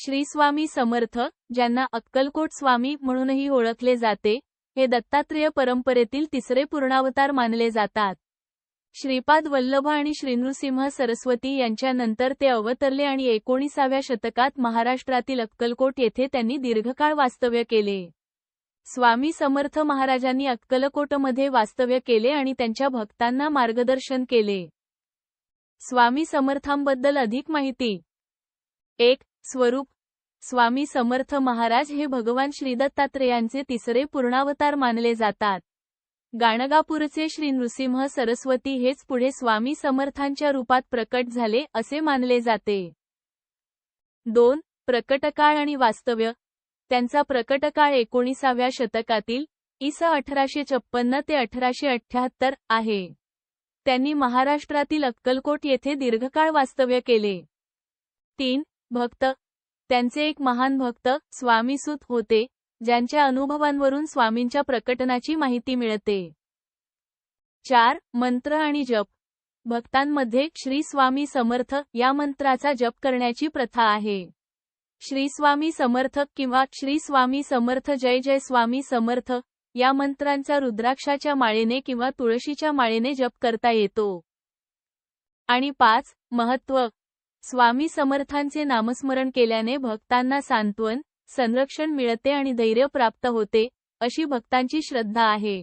श्री स्वामी समर्थ ज्यांना अक्कलकोट स्वामी म्हणूनही ओळखले जाते हे दत्तात्रेय परंपरेतील तिसरे पूर्णावतार मानले जातात. श्रीपाद वल्लभ आणि श्रीनृसिंह सरस्वती यांच्यानंतर ते अवतरले आणि एकोणीसाव्या शतकात महाराष्ट्रातील अक्कलकोट येथे त्यांनी दीर्घकाळ वास्तव्य केले. स्वामी समर्थ महाराजांनी अक्कलकोटमध्ये वास्तव्य केले आणि त्यांच्या भक्तांना मार्गदर्शन केले. स्वामी समर्थांबद्दल अधिक माहिती. एक स्वरूप स्वामी समर्थ महाराज हे भगवान श्रीदत्तात्रेयांचे तिसरे पूर्णावतार मानले जातात. गाणगापूरचे श्री नृसिंह सरस्वती हेच पुढे स्वामी समर्थांच्या रूपात प्रकट झाले असे मानले जाते. दोन प्रकटकाळ आणि वास्तव्य. त्यांचा प्रकटकाळ एकोणीसाव्या शतकातील इस अठराशे छप्पन्न ते अठराशे अठ्याहत्तर आहे. त्यांनी महाराष्ट्रातील अक्कलकोट येथे दीर्घकाळ वास्तव्य केले. तीन भक्त. त्यांचे एक महान भक्त स्वामीसूत होते ज्यांच्या अनुभवांवरून स्वामींच्या प्रकटनाची माहिती मिळते. चार मंत्र आणि जप. भक्तांमध्ये श्री स्वामी समर्थ या मंत्राचा जप करण्याची प्रथा आहे. श्री स्वामी समर्थ किंवा श्री स्वामी समर्थ जय जय स्वामी समर्थ या मंत्रांचा रुद्राक्षाच्या माळेने किंवा तुळशीच्या माळेने जप करता येतो. आणि पाच महत्त्व स्वामी समर्थांचे नामस्मरण केल्याने भक्तांना सांत्वन संरक्षण मिळते आणि धैर्य प्राप्त होते अशी भक्तांची श्रद्धा आहे.